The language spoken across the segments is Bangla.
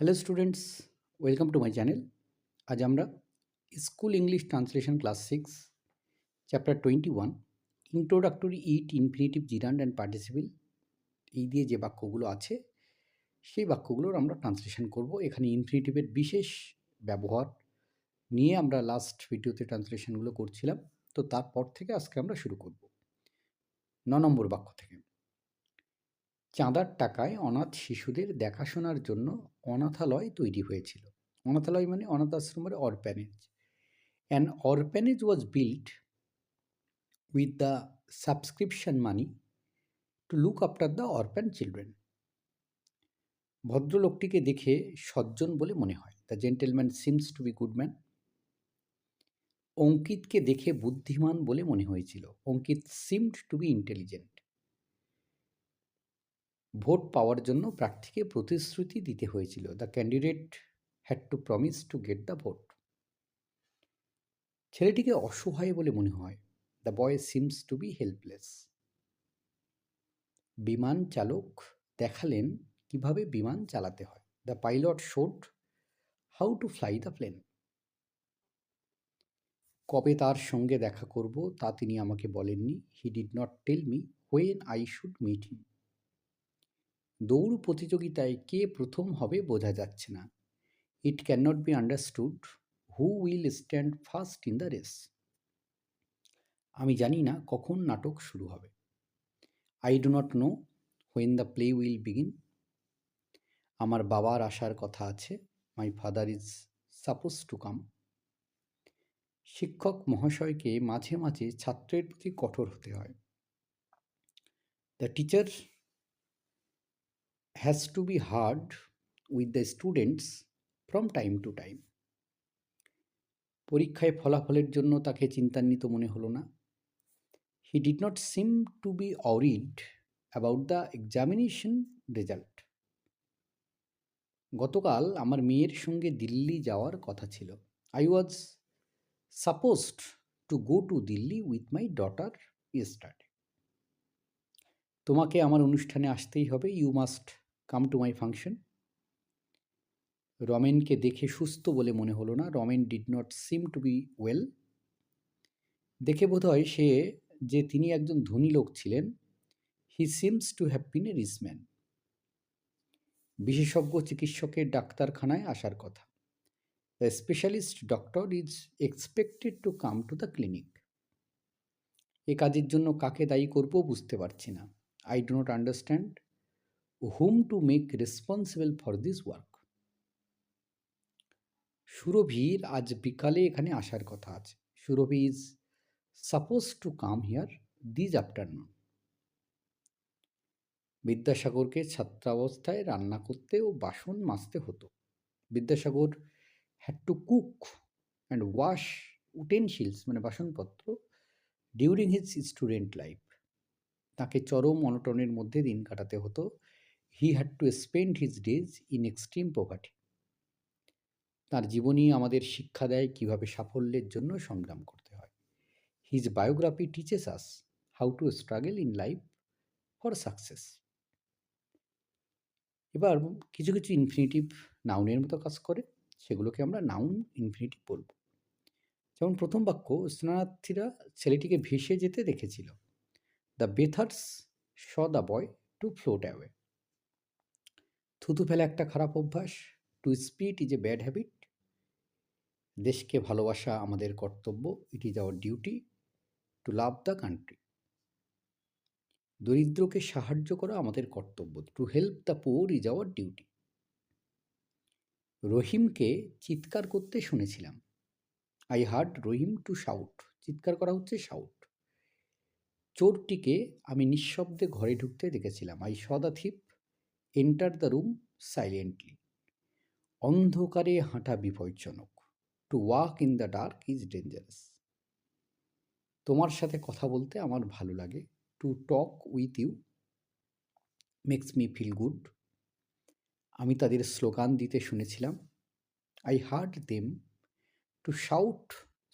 Hello students welcome to my channel আজ আমরা school English translation class six chapter twenty one introductory it infinitive gerund and participle এই দিয়ে যে বাক্যগুলো আছে, সেই বাক্যগুলোর আমরা ট্রান্সলেশন করব। এখানে ইনফিনিটিভের বিশেষ ব্যবহার নিয়ে আমরা লাস্ট ভিডিওতে ট্রান্সলেশনগুলো করছিলাম। তো তারপর থেকে আজকে আমরা শুরু করব। ন নম্বর বাক্য থেকে। চাঁদার টাকায় অনাথ শিশুদের দেখাশোনার জন্য অনাথালয় তৈরি হয়েছিল। অনাথালয় মানে অনাথ আশ্রম মানে orphanage an orphanage was build with the subscription money to look after the orphan children ভদ্রলোকটিকে দেখে সজ্জন বলে মনে হয়। The gentleman seems to be good man অঙ্কিতকে দেখে বুদ্ধিমান বলে মনে হয়েছিল। Ankit seemed to be intelligent vote পাওয়ার জন্য প্রার্থীকে প্রতিশ্রুতি দিতে হয়েছিল। The candidate had to promise to get the vote ছেলেটিকে অসহায় বলে মনে হয়। The boy seems to be helpless বিমান চালক দেখালেন কীভাবে বিমান চালাতে হয়। The pilot showed how to fly the plane কবে তার সঙ্গে দেখা করব তা তিনি আমাকে বলেননি। He did not tell me when I should meet him দৌড় প্রতিযোগিতায় কে প্রথম হবে বোঝা যাচ্ছে না। It can not be understood who will stand first in the race আমি জানি না কখন নাটক শুরু হবে। I do not know when the play will begin আমার বাবার আসার কথা আছে। My father is suppose to come শিক্ষক মহাশয়কে মাঝে মাঝে ছাত্রের প্রতি কঠোর হতে হয়। The teacher has to be hard with the students from time to time. পরীক্ষায় ফলাফলের জন্য তাকে চিন্তান্বিত মনে হলো না। He did not seem to be worried about the examination result গতকাল আমার মেয়ের সঙ্গে দিল্লি যাওয়ার কথা ছিল। I was supposed to go to Delhi with my daughter yesterday তোমাকে আমার অনুষ্ঠানে আসতেই হবে। You must come to my function রমেনকে দেখে সুস্থ বলে মনে হলো না। Ramen did not seem to be well দেখে বোধ হয় সে যে তিনি একজন ধনী লোক ছিলেন he seems to have been a rich man বিশেষজ্ঞ, চিকিৎসকের ডাক্তারখানায় আসার কথা। The specialist doctor is expected to come to the clinic এ কাজের জন্য কাকে দায়ী করব বুঝতে পারছি না। I do not understand whom to make responsible for this work সুরভির আজ বিকালে এখানে আসার কথা আছে। Surabhi is suppose to come here this afternoon বিদ্যাসাগরকে ছাত্রাবস্থায় রান্না করতে ও বাসন মাজতে হতো। Vidyasagar had to cook and wash utensils মানে বাসনপত্র ডিউরিং হিজ স্টুডেন্ট লাইফ তাকে চরম অনটনের মধ্যে দিন কাটাতে হতো। He had to spend his days in extreme poverty তার জীবনী আমাদের শিক্ষা দেয় কীভাবে সাফল্যের জন্য সংগ্রাম করতে হয়। His biography teaches us how to struggle in life for success এবার কিছু কিছু ইনফিনিটিভ নাউনের মতো কাজ করে, সেগুলোকে আমরা নাউন ইনফিনিটিভ বলব। যেমন প্রথম বাক্য, স্নানার্থীরা ছেলেটিকে ভেসে যেতে দেখেছিল। The bathers saw the boy to float away থুতু ফেলা একটা খারাপ অভ্যাস to spit is a bad habit দেশকে ভালোবাসা আমাদের কর্তব্য it is our duty to love the country দরিদ্রকে সাহায্য করা আমাদের কর্তব্য to help the poor is our duty রহিমকে চিৎকার করতে শুনেছিলাম। I heard Rahim to shout চিৎকার করা হচ্ছে শাউট চোরটিকে আমি নিঃশব্দে ঘরে ঢুকতে দেখেছিলাম। I saw the thief enter the room silently অন্ধকারে হাঁটা বিপজ্জনক। To walk in the dark is dangerous তোমার সাথে কথা বলতে আমার ভালো লাগে। To talk with you makes me feel good আমি তাদের স্লোগান দিতে শুনেছিলাম। I heard them to shout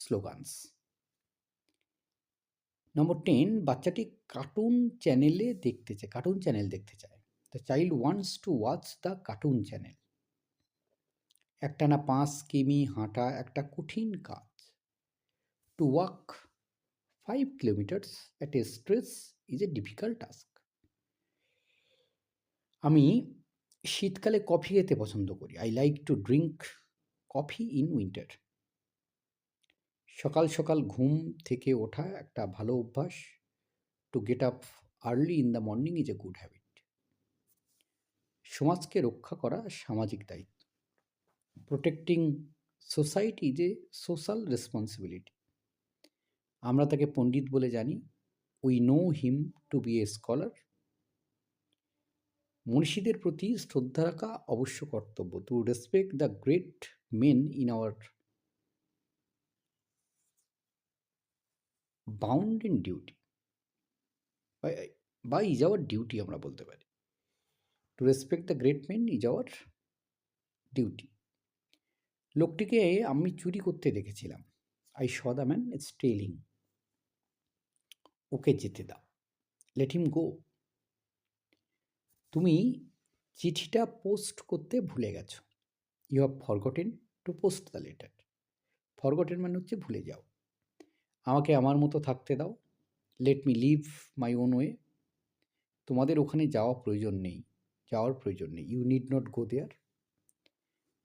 slogans number ten বাচ্চাটি কার্টুন চ্যানেলে দেখতে চায়। কার্টুন চ্যানেল দেখতে চায়। The child wants to watch the cartoon channel একটানা পাঁচ কিমি হাঁটা একটা কঠিন কাজ। To walk five kilometres at a stretch is a difficult task আমি শীতকালে কফি খেতে পছন্দ করি। I like to drink coffee in winter সকাল সকাল ঘুম থেকে ওঠা একটা ভালো অভ্যাস। To get up early in the morning is a good habit সমাজকে রক্ষা করা সামাজিক দায়িত্ব। Protecting society a social responsibility আমরা তাকে পণ্ডিত বলে জানি। We know him to be a scholar মনীষীদের প্রতি শ্রদ্ধা রাখা অবশ্য কর্তব্য। To respect the great men in our bound in duty বা ইজ আওয়ার ডিউটি আমরা বলতে পারি। To respect the great men is our duty লোকটিকে আমি চুরি করতে দেখেছিলাম। I saw the man stealing ওকে যেতে দাও। লেট হিম গো তুমি চিঠিটা পোস্ট করতে ভুলে গেছো। You have forgotten to post the letter forgotten মানে হচ্ছে ভুলে যাও। আমাকে আমার মতো থাকতে দাও। Let me live my own way তোমাদের ওখানে যাওয়া প্রয়োজন নেই। যাওয়ার প্রয়োজন নেই। You need not go there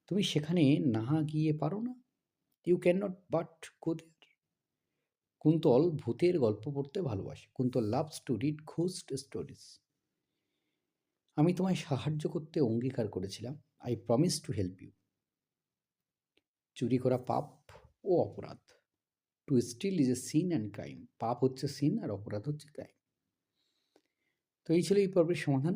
তুমি সেখানে না গিয়ে পারো না। You can not but go there Kuntal ভূতের গল্প পড়তে ভালোবাসে। Kuntal loves to read ghost stories আমি তোমায় সাহায্য করতে অঙ্গীকার করেছিলাম। I promise to help you চুরি করা পাপ ও অপরাধ। To steal is a sin and crime পাপ হচ্ছে সিন আর অপরাধ হচ্ছে ক্রাইম তো এই ছিল এই পর্বের সমাধান।